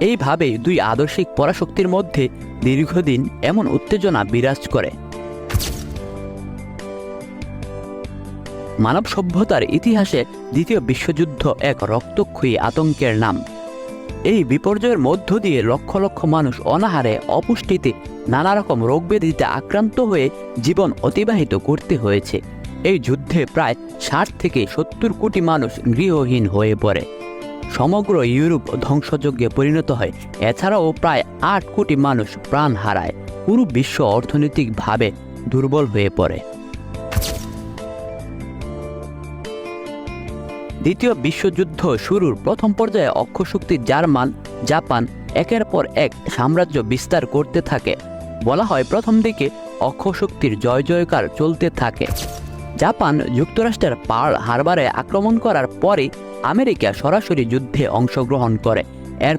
এইভাবেই দুই আদর্শিক পরাশক্তির মধ্যে দীর্ঘদিন এমন উত্তেজনা বিরাজ করে। মানব সভ্যতার ইতিহাসে দ্বিতীয় বিশ্বযুদ্ধ এক রক্তক্ষয়ী আতঙ্কের নাম। এই বিপর্যয়ের মধ্য দিয়ে লক্ষ লক্ষ মানুষ অনাহারে, অপুষ্টিতে নানা রকম রোগব্যাধিতে আক্রান্ত হয়ে জীবন অতিবাহিত করতে হয়েছে। এই যুদ্ধে প্রায় ষাট থেকে সত্তর কোটি মানুষ গৃহহীন হয়ে পড়ে। সমগ্র ইউরোপ ধ্বংসযজ্ঞে পরিণত হয়। এছাড়াও প্রায় আট কোটি মানুষ প্রাণ হারায়। পুরো বিশ্ব অর্থনৈতিকভাবে দুর্বল হয়ে পড়ে। দ্বিতীয় বিশ্বযুদ্ধ শুরুর প্রথম পর্যায়ে অক্ষশক্তি জার্মান, জাপান একের পর এক সাম্রাজ্য বিস্তার করতে থাকে। বলা হয় প্রথম দিকে অক্ষশক্তির জয় জয়কার চলতে থাকে। জাপান যুক্তরাষ্ট্রের পার্ল হারবারে আক্রমণ করার পরে আমেরিকা সরাসরি যুদ্ধে অংশগ্রহণ করে। এর